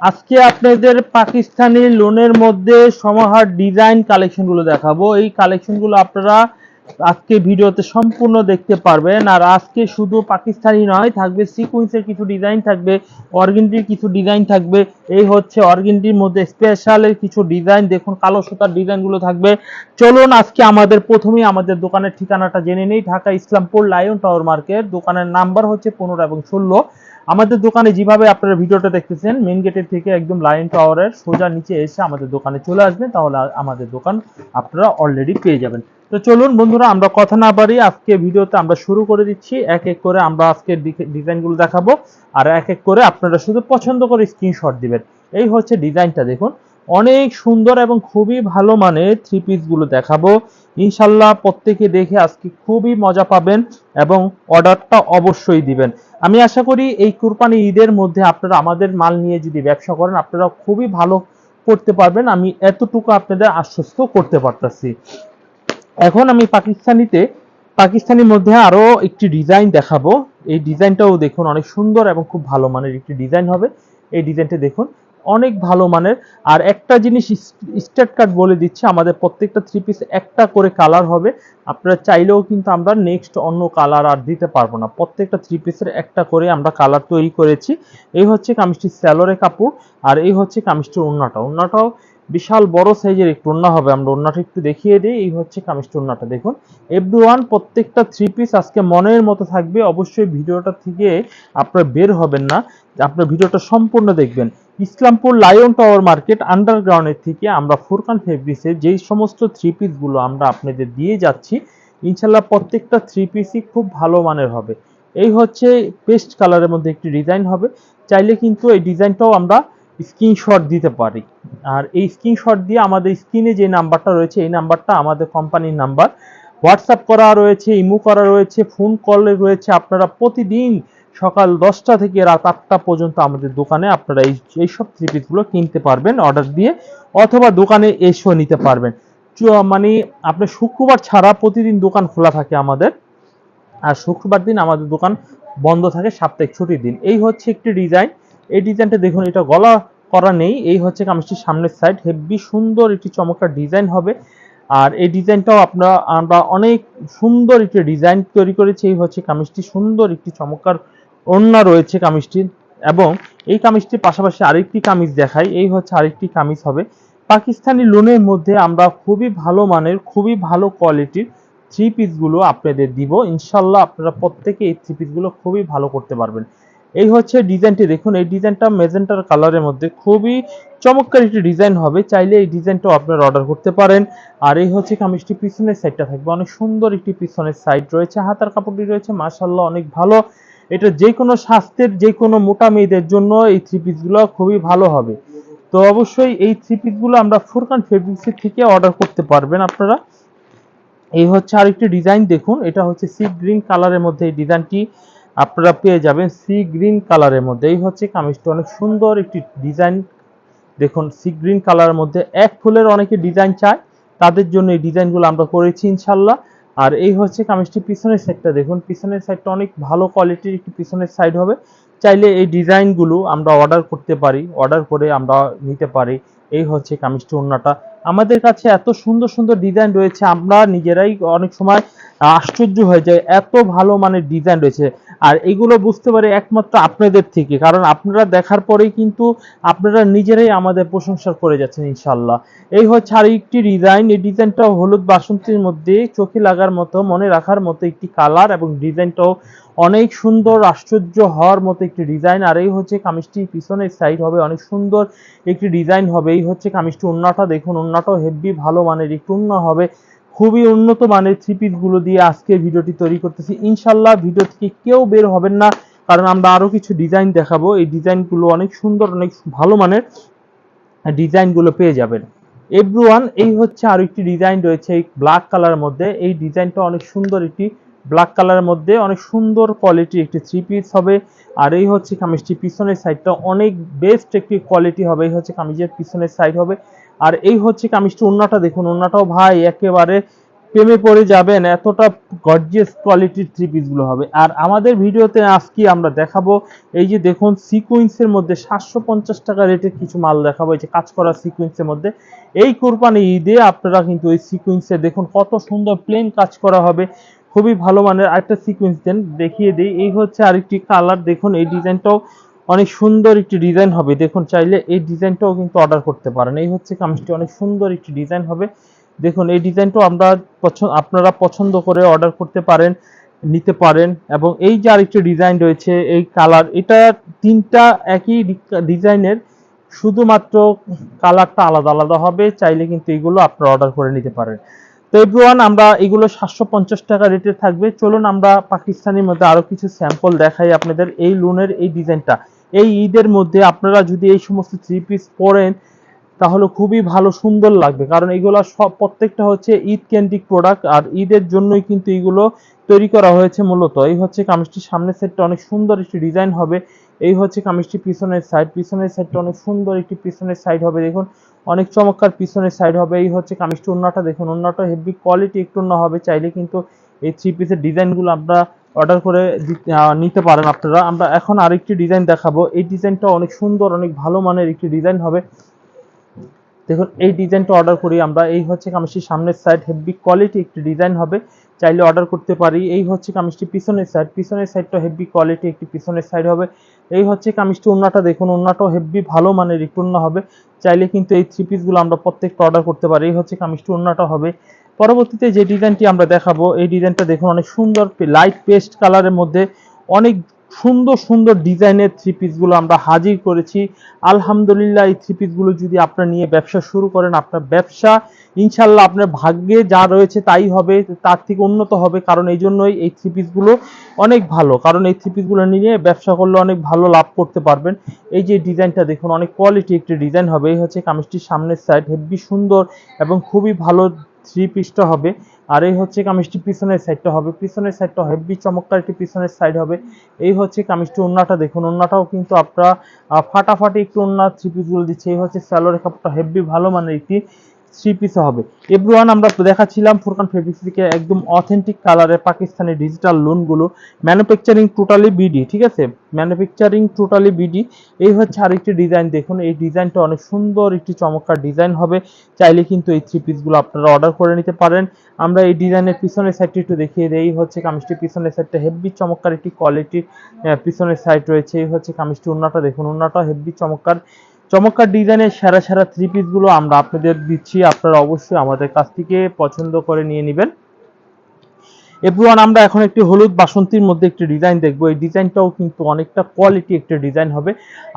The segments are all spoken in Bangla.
আজকে আপনাদের পাকিস্তানি লোনের মধ্যে সমাহার ডিজাইন কালেকশনগুলো দেখাবো। এই কালেকশনগুলো আপনারা আজকে ভিডিওতে সম্পূর্ণ দেখতে পারবেন। আর আজকে শুধু পাকিস্তানি নয়, থাকবে সিকুয়েন্সের কিছু ডিজাইন থাকবে অর্গেন্ডির কিছু ডিজাইন থাকবে। এই হচ্ছে অর্গেন্ডির মধ্যে স্পেশালের কিছু ডিজাইন দেখুন, কালো সুতার ডিজাইনগুলো থাকবে। চলুন, আজকে আমাদের প্রথমেই আমাদের দোকানের ঠিকানাটা জেনে নেই। Dhaka Islampur Lion Tower market. দোকানের নাম্বার হচ্ছে পনেরো এবং ষোলো। আমাদের দোকানে যেভাবে আপনারা ভিডিওটা দেখতেছেন মেন গেটের থেকে একদম লাইন টাওয়ারের সোজা নিচে এসে আমাদের দোকানে চলে আসবেন, তাহলে আমাদের দোকান আপনারা অলরেডি পেয়ে যাবেন। তো চলুন বন্ধুরা, আমরা কথা না বাড়ি আজকে ভিডিওতে আমরা শুরু করে দিচ্ছি। এক এক করে আমরা আজকে ডিজাইনগুলো দেখাবো। আর এক এক করে আপনারা শুধু পছন্দ করে স্ক্রিনশট দিবেন। এই হচ্ছে ডিজাইনটা, দেখুন। অনেক সুন্দর এবং খুবই ভালো মানের থ্রি পিসগুলো দেখাবো। ইনশাল্লাহ প্রত্যেকে দেখে আজকে খুবই মজা পাবেন এবং অর্ডারটা অবশ্যই দিবেন। আমি আশা করি এই কুরবানি ঈদের মধ্যে আপনারা আমাদের মাল নিয়ে যদি ব্যবসা করেন, আপনারা খুবই ভালো করতে পারবেন। আমি এতটুকু আপনাদের আশ্বস্ত করতে পারতাছি। এখন আমি পাকিস্তানিতে, পাকিস্তানির মধ্যে আরও একটি ডিজাইন দেখাবো। এই ডিজাইনটাও দেখুন, অনেক সুন্দর এবং খুব ভালো মানের একটি ডিজাইন হবে। এই ডিজাইনটা দেখুন। অনেক ভালো মানের। আর একটা জিনিস স্টেট কার্ড বলে দিচ্ছে, আমাদের প্রত্যেকটা থ্রি পিস একটা করে কালার হবে। আপনারা চাইলেও কিন্তু আমরা নেক্সট অন্য কালার আর দিতে পারব না। প্রত্যেকটা থ্রি পিসের একটা করে আমরা কালার তৈরি করেছি। এই হচ্ছে কামিজটি স্যালোরে কাপড়, আর এই হচ্ছে কামিজটির ওড়নাটা। ওড়নাটাও বিশাল বড় সাইজের একটু ওড়না হবে। আমরা ওড়নাটা একটু দেখিয়ে দিই। এই হচ্ছে কামিজটির ওড়নাটা। দেখুন এভরি ওয়ান প্রত্যেকটা থ্রি পিস আজকে মনের মতো থাকবে। অবশ্যই ভিডিওটা থেকে আপনারা বের হবেন না। আপনার ভিডিওটা সম্পূর্ণ দেখবেন। ইসলামপুর লায়ন টাওয়ার মার্কেট আন্ডারগ্রাউন্ডের থেকে আমরা ফুরকান ফেব্রিক্সের যেই সমস্ত থ্রি পিসগুলো আমরা আপনাদের দিয়ে যাচ্ছি ইনশাল্লাহ প্রত্যেকটা থ্রি পিসই খুব ভালো মানের হবে। এই হচ্ছে পেস্ট কালারের মধ্যে একটি ডিজাইন হবে। চাইলে কিন্তু এই ডিজাইনটাও আমরা স্ক্রিনশট দিতে পারি। আর এই স্ক্রিনশট দিয়ে আমাদের স্ক্রিনে যে নাম্বারটা রয়েছে, এই নাম্বারটা আমাদের কোম্পানির নাম্বার। হোয়াটসঅ্যাপ করা রয়েছে, ইমো করা রয়েছে, ফোন কলে রয়েছে। আপনারা প্রতিদিন সকাল দশটা থেকে রাত আটটা পর্যন্ত আমাদের দোকানে আপনারা এই, এইসব থ্রি পিসগুলো কিনতে পারবেন অর্ডার দিয়ে, অথবা দোকানে এসেও নিতে পারবেন। মানে আপনার শুক্রবার ছাড়া প্রতিদিন দোকান খোলা থাকে আমাদের। আর শুক্রবার দিন আমাদের দোকান বন্ধ থাকে সাপ্তাহিক ছুটির দিন। এই হচ্ছে একটি ডিজাইন এই ডিজাইনটা দেখুন, এটা গলা করা নেই। এই হচ্ছে কামিজটির সামনের সাইড হেভি সুন্দর একটি চমৎকার ডিজাইন হবে। আর এই ডিজাইনটাও আপনারা আমরা অনেক সুন্দর একটি ডিজাইন তৈরি করেছি। এই হচ্ছে কামিজটি সুন্দর একটি চমৎকার ওড়না রয়েছে কামিজটির। এবং এই কামিজটির পাশাপাশি আরেকটি কামিজ দেখাই। এই হচ্ছে আরেকটি কামিজ হবে। পাকিস্তানি লোনের মধ্যে আমরা খুবই ভালো মানের, খুবই ভালো কোয়ালিটির থ্রি পিসগুলো আপনাদের দিব। ইনশাল্লাহ আপনারা প্রত্যেকে এই থ্রি পিসগুলো খুবই ভালো করতে পারবেন। এই হচ্ছে ডিজাইনটি, দেখুন, এই ডিজাইনটা মেজেন্টার কালারের মধ্যে খুবই চমৎকার একটি ডিজাইন হবে। চাইলে এই ডিজাইনটাও আপনারা অর্ডার করতে পারেন। আর এই হচ্ছে কামিজটি, পিছনের সাইডটা থাকবে। অনেক সুন্দর একটি পিছনের সাইড রয়েছে। হাতার কাপড়টি রয়েছে মাশাল্লাহ অনেক ভালো। এটা যে কোনো স্বাস্থ্যের যে কোনো মোটা মেয়েদের জন্য এই থ্রি পিসগুলো খুবই ভালো হবে। তো অবশ্যই এই থ্রি পিসগুলো আমরা ফুরকান ফেব্রিক্সের থেকে অর্ডার করতে পারবেন আপনারা। এই হচ্ছে আরেকটি ডিজাইন, দেখুন, এটা হচ্ছে সি গ্রিন কালারের মধ্যে এই ডিজাইনটি। আপনারা পেয়ে যাবেন সি গ্রিন কালারের মধ্যে। এই হচ্ছে কামিজটা অনেক সুন্দর একটি ডিজাইন দেখুন সি গ্রিন কালারের মধ্যে এক ফুলের অনেকে ডিজাইন চায়, তাদের জন্য এই ডিজাইনগুলো আমরা করেছি ইনশাল্লাহ। আর এই হচ্ছে কামিজটি পিছনের সাইডটা দেখুন, পিছনের সাইডটা অনেক ভালো কোয়ালিটির একটি পিছনের সাইড হবে। চাইলে এই ডিজাইনগুলো আমরা অর্ডার করতে পারি অর্ডার করে আমরা নিতে পারি। এই হচ্ছে কামিজটি ওড়নাটা। আমাদের কাছে এত সুন্দর সুন্দর ডিজাইন রয়েছে, আমরা নিজেরাই অনেক সময় আশ্চর্য হয়ে যায় এত ভালো মানের ডিজাইন রয়েছে। আর এগুলো বুঝতে পারি একমাত্র আপনাদের থেকে, কারণ আপনারা দেখার পরেই কিন্তু আপনারা নিজেরাই আমাদের প্রশংসা করে যাচ্ছেন ইনশাল্লাহ এই হচ্ছে আর একটি ডিজাইন, এই ডিজাইনটা হলুদ বাসন্তীর মধ্যে চোখে লাগার মতো, মনে রাখার মতো একটি কালার এবং ডিজাইনটাও অনেক সুন্দর, আশ্চর্য হওয়ার মতো একটি ডিজাইন। আর এই হচ্ছে কামিজটি পিছনের সাইড হবে, অনেক সুন্দর একটি ডিজাইন হবে। এই হচ্ছে কামিজটি ওন্নাটা দেখুন ওন্নাটাও হেভি ভালো মানের, একটু ওন্না হবে। খুবই উন্নত মানের থ্রি পিসগুলো দিয়ে আজকে ভিডিওটি তৈরি করতেছি। ইনশাল্লাহ ভিডিও থেকে কেউ বের হবেন না, কারণ আমরা আরও কিছু ডিজাইন দেখাবো। এই ডিজাইনগুলো অনেক সুন্দর, অনেক ভালো মানের ডিজাইনগুলো পেয়ে যাবেন। এভরিওয়ান এই হচ্ছে আরও একটি ডিজাইন রয়েছে এই ব্ল্যাক কালারের মধ্যে। এই ডিজাইনটা অনেক সুন্দর একটি ব্ল্যাক কালারের মধ্যে। অনেক সুন্দর কোয়ালিটির একটি থ্রি পিস হবে। আর এই হচ্ছে কামিজটি পিছনের সাইডটা অনেক বেস্ট একটি কোয়ালিটি হবে। এই হচ্ছে কামিজের পিছনের সাইড হবে। আর এই হচ্ছে কামিজটি ওন্নাটা দেখুন ওন্নাটাও ভাই একেবারে প্রেমে পড়ে যাবেন, এতটা গর্জিয়াস কোয়ালিটির থ্রি পিসগুলো হবে। আর আমাদের ভিডিওতে আজকে আমরা দেখাবো, এই যে দেখুন সিকুয়েন্সের মধ্যে সাতশো পঞ্চাশ টাকা রেটের কিছু মাল দেখাবো, এই যে কাজ করা সিকুয়েন্সের মধ্যে। এই কোরবানি ঈদে আপনারা কিন্তু এই সিকুয়েন্সে দেখুন কত সুন্দর প্লেন কাজ করা হবে, খুবই ভালো মানের আরেকটা সিকুয়েন্স দেন, দেখিয়ে দিই। এই হচ্ছে আরেকটি কালার দেখুন, এই ডিজাইনটাও অনেক সুন্দর একটি ডিজাইন হবে। দেখুন, চাইলে এই ডিজাইনটাও কিন্তু অর্ডার করতে পারেন। এই হচ্ছে কামিজটি, অনেক সুন্দর একটি ডিজাইন হবে। দেখুন, এই ডিজাইনটাও আমরা পছন্দ আপনারা পছন্দ করে অর্ডার করতে পারেন, নিতে পারেন এবং এই যে আরেকটি ডিজাইন রয়েছে, এই কালার এটা তিনটা একই ডিজাইনের শুধুমাত্র কালারটা আলাদা আলাদা হবে। চাইলে কিন্তু এগুলো আপনারা অর্ডার করে নিতে পারেন। তো এভরিওয়ান আমরা এগুলো সাতশো পঞ্চাশ টাকা রেটে থাকবে। চলুন, আমরা পাকিস্তানের মধ্যে আরও কিছু স্যাম্পল দেখাই আপনাদের। এই লোনের এই ডিজাইনটা এই ঈদের মধ্যে আপনারা যদি এই সমস্ত থ্রি পিস পরেন, তাহলে খুবই ভালো, সুন্দর লাগবে। কারণ এগুলো সব, প্রত্যেকটা হচ্ছে ঈদ কেন্দ্রিক প্রোডাক্ট আর ঈদের জন্যই কিন্তু এগুলো তৈরি করা হয়েছে মূলত। এই হচ্ছে কামিজটির সামনের সেটটা অনেক সুন্দর একটি ডিজাইন হবে। এই হচ্ছে কামিজটি পিছনের সাইড পিছনের সাইডটা অনেক সুন্দর একটি পিছনের সাইড হবে। দেখুন, অনেক চমৎকার পিছনের সাইড হবে। এই হচ্ছে কামিজটি অন্যটা দেখুন অন্যটা হেভি কোয়ালিটি একটু অন্য হবে। চাইলে কিন্তু এই থ্রি পিসের ডিজাইনগুলো আমরা অর্ডার করে নিতে পারেন আপনারা। আমরা এখন আরেকটি ডিজাইন দেখাবো। এই ডিজাইনটা অনেক সুন্দর, অনেক ভালো মানের একটি ডিজাইন হবে। দেখুন, এই ডিজাইনটা অর্ডার করি আমরা। এই হচ্ছে কামিজটির সামনের সাইড হেভি কোয়ালিটি একটি ডিজাইন হবে। চাইলে অর্ডার করতে পারি। এই হচ্ছে কামিজটি পিছনের সাইড পিছনের সাইডটা হেভি কোয়ালিটি একটি পিছনের সাইড হবে। এই হচ্ছে কামিজটি ওন্নাটা দেখুন ওন্নাটাও হেভি ভালো মানের একটু হবে। চাইলে কিন্তু এই থ্রি পিসগুলো আমরা প্রত্যেকটা অর্ডার করতে পারি। এই হচ্ছে কামিজটি ওন্নাটা হবে। পরবর্তীতে যে ডিজাইনটি আমরা দেখাবো, এই ডিজাইনটা দেখুন অনেক সুন্দর লাইট পেস্ট কালারের মধ্যে অনেক সুন্দর সুন্দর ডিজাইনের থ্রি পিসগুলো আমরা হাজির করেছি। আলহামদুলিল্লাহ, এই থ্রি পিসগুলো যদি আপনারা নিয়ে ব্যবসা শুরু করেন, আপনার ব্যবসা ইনশাল্লাহ আপনার ভাগ্যে যা রয়েছে তাই হবে, তার থেকে উন্নত হবে। কারণ এই জন্যই এই থ্রি পিসগুলো অনেক ভালো। কারণ এই থ্রি পিসগুলো নিয়ে ব্যবসা করলে অনেক ভালো লাভ করতে পারবেন। এই যে ডিজাইনটা দেখুন, অনেক কোয়ালিটি একটি ডিজাইন হবে। এই হচ্ছে কামিজটির সামনের সাইড হেভি সুন্দর এবং খুবই ভালো থ্রি পিসটা হবে। আর এই হচ্ছে কামিজটি পিছনের সাইডটা হবে। পিছনের সাইডটা হেভি চমৎকার একটি পিছনের সাইড হবে। এই হচ্ছে কামিজটি ওন্নাটা দেখুন। ওন্নাটাও কিন্তু আপনারা ফাটাফাটি একটু ওন্না থ্রি পিসগুলো দিচ্ছে। এই হচ্ছে স্যালোর কাপড়টা হেভি ভালো মানের একটি থ্রি পিস হবে। এভরিওয়ান আমরা দেখাচ্ছিলাম ফুরকান ফেব্রিক্স থেকে একদম অথেন্টিক কালারের পাকিস্তানি ডিজিটাল লোনগুলো ম্যানুফ্যাকচারিং টোটালি বিডি ঠিক আছে? ম্যানুফ্যাকচারিং টোটালি বিডি এই হচ্ছে আরেকটি ডিজাইন দেখুন, এই ডিজাইনটা অনেক সুন্দর, একটি চমৎকার ডিজাইন হবে। চাইলে কিন্তু এই থ্রি পিসগুলো আপনারা অর্ডার করে নিতে পারেন। আমরা এই ডিজাইনের পিছনের সাইডটি একটু দেখিয়ে দিই। এই হচ্ছে কামিজটি পিছনের সাইডটা হেভি চমৎকার একটি কোয়ালিটির পিছনের সাইড রয়েছে। এই হচ্ছে কামিজটি উন্নাটা, দেখুন, উন্নাটা হেভি চমৎকার। চমৎকার ডিজাইনের সেরা সেরা থ্রি পিসগুলো আমরা আপনাদের দিচ্ছি। আপনারা অবশ্যই আমাদের কাছ থেকে পছন্দ করে নিয়ে নেবেন। এভরিওয়ান আমরা এখন একটি হলুদ বাসন্তীর মধ্যে একটি ডিজাইন দেখব। এই ডিজাইনটাও কিন্তু অনেকটা কোয়ালিটি একটা ডিজাইন হবে।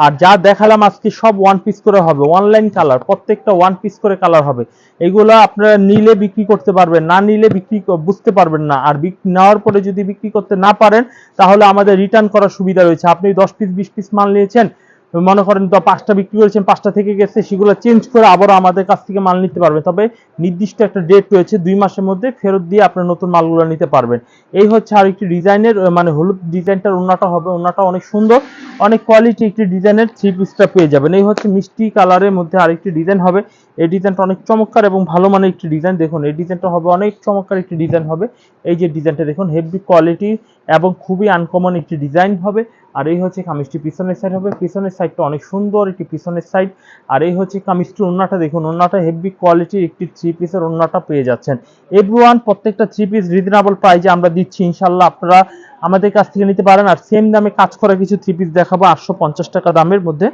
আর যা দেখালাম আজকে সব ওয়ান পিস করে হবে। অনলাইন কালার প্রত্যেকটা ওয়ান পিস করে কালার হবে। এগুলো আপনারা নিলে বিক্রি করতে পারবেন, না নিলে বিক্রি বুঝতে পারবেন না। আর নেওয়ার পরে যদি বিক্রি করতে না পারেন, তাহলে আমাদের রিটার্ন করার সুবিধা রয়েছে। আপনি দশ পিস বিশ পিস মাল নিয়েছেন মনে করেন তো পাঁচটা বিক্রি করেছেন, পাঁচটা থেকে গেছে, সেগুলো চেঞ্জ করে আবারও আমাদের কাছ থেকে মাল নিতে পারবেন তবে নির্দিষ্ট একটা ডেট রয়েছে, দুই মাসের মধ্যে ফেরত দিয়ে আপনার নতুন মালগুলো নিতে পারবেন। এই হচ্ছে আর একটি ডিজাইনের মানে হলুদ ডিজাইনটার ওনাটা হবে, ওনাটা অনেক সুন্দর। অনেক কোয়ালিটি একটি ডিজাইনের থ্রি পিসটা পেয়ে যাবেন। এই হচ্ছে মিষ্টি কালারের মধ্যে আরেকটি ডিজাইন হবে। এই ডিজাইনটা অনেক চমৎকার এবং ভালো মানের একটি ডিজাইন। দেখুন, এই ডিজাইনটা হবে, অনেক চমৎকার একটি ডিজাইন হবে। এই যে ডিজাইনটা দেখুন হেভি কোয়ালিটি এবং খুবই আনকমন একটি ডিজাইন হবে। আর এই হচ্ছে কামিজটি পিছনের সাইড হবে। পিছনের সাইডটা অনেক সুন্দর একটি পিছনের সাইড আর এই হচ্ছে কামিজটির ওন্নাটা দেখুন ওন্নাটা হেভি কোয়ালিটির একটি থ্রি পিসের ওন্নাটা পেয়ে যাচ্ছেন। এভরিওয়ান প্রত্যেকটা থ্রি পিস রিজনেবল প্রাইজে আমরা দিচ্ছি ইনশাল্লাহ আপনারা আমাদের কাছ থেকে নিতে পারেন। আর সেম দামে কাজ করা কিছু থ্রি পিস দেখাবো, আটশো পঞ্চাশ টাকা দামের মধ্যে।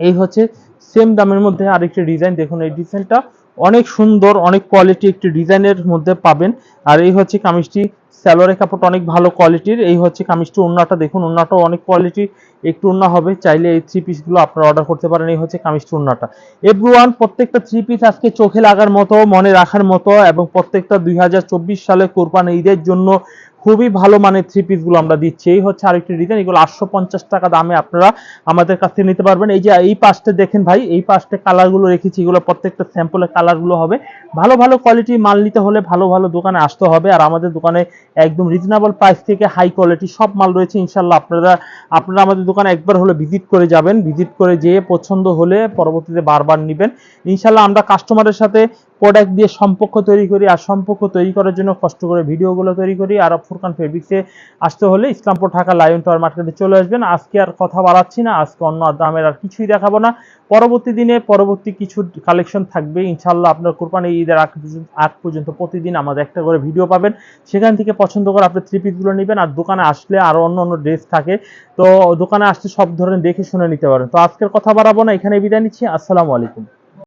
এই হচ্ছে সেম দামের মধ্যে আরেকটি ডিজাইন দেখুন, এই ডিজাইনটা অনেক সুন্দর, অনেক কোয়ালিটি একটি ডিজাইনের মধ্যে পাবেন। আর এই হচ্ছে কামিজটি স্যালোয়ারের কাপড়টা অনেক ভালো কোয়ালিটির এই হচ্ছে কামিজটি ওন্নাটা দেখুন ওন্নাটাও অনেক কোয়ালিটি একটু ওন্না হবে, চাইলে এই থ্রি পিসগুলো আপনারা অর্ডার করতে পারেন, এই হচ্ছে কামিজটি ওন্নাটা এভরিওয়ান প্রত্যেকটা থ্রি পিস আজকে চোখে লাগার মতো, মনে রাখার মতো এবং প্রত্যেকটা দুই হাজার চব্বিশ সালে কোরবানি ঈদের জন্য খুবই ভালো মানের থ্রি পিসগুলো আমরা দিচ্ছি। এই হচ্ছে আরেকটি ডিজাইন এগুলো আটশো পঞ্চাশ টাকা দামে আপনারা আমাদের কাছ থেকে নিতে পারবেন। এই যে, এই পাশটা দেখেন ভাই, এই পাশটা কালারগুলো রেখেছি, এগুলো প্রত্যেকটা স্যাম্পলের কালারগুলো হবে। ভালো ভালো কোয়ালিটি মাল নিতে হলে ভালো ভালো দোকানে আসতে হবে। আর আমাদের দোকানে একদম রিজনেবল প্রাইস থেকে হাই কোয়ালিটি সব মাল রয়েছে। ইনশাল্লাহ আপনারা আপনারা আমাদের দোকানে একবার হলে ভিজিট করে যাবেন। ভিজিট করে যেয়ে পছন্দ হলে পরবর্তীতে বারবার নেবেন। ইনশাল্লাহ আমরা কাস্টমারের সাথে প্রোডাক্ট দিয়ে সম্পর্ক তৈরি করি আর সম্পর্ক তৈরি করার জন্য কষ্ট করে ভিডিওগুলো তৈরি করি আর ফুরকান ফেব্রিক্সে আসতে হলে ইসলামপুর ঢাকা লায়ন টাওয়ার মার্কেটে চলে আসবেন। আজকে আর কথা বাড়াচ্ছি না, আজকে অন্য দামের আর কিছুই দেখাবো না। পরবর্তী দিনে পরবর্তী কিছু কালেকশন থাকবে। ইনশাল্লাহ আপনার কোরবানি ঈদের আগ পর্যন্ত- আগ পর্যন্ত প্রতিদিন আমাদের একটা করে ভিডিও পাবেন। সেখান থেকে পছন্দ করে আপনি থ্রি পিসগুলো নেবেন আর দোকানে আসলে আরও অন্য অন্য ড্রেস থাকে। তো দোকানে আসতে সব ধরনের দেখে শুনে নিতে পারেন। তো আজকের কথা বাড়াবো না এখানে বিদায় নিচ্ছি। আসসালামু আলাইকুম।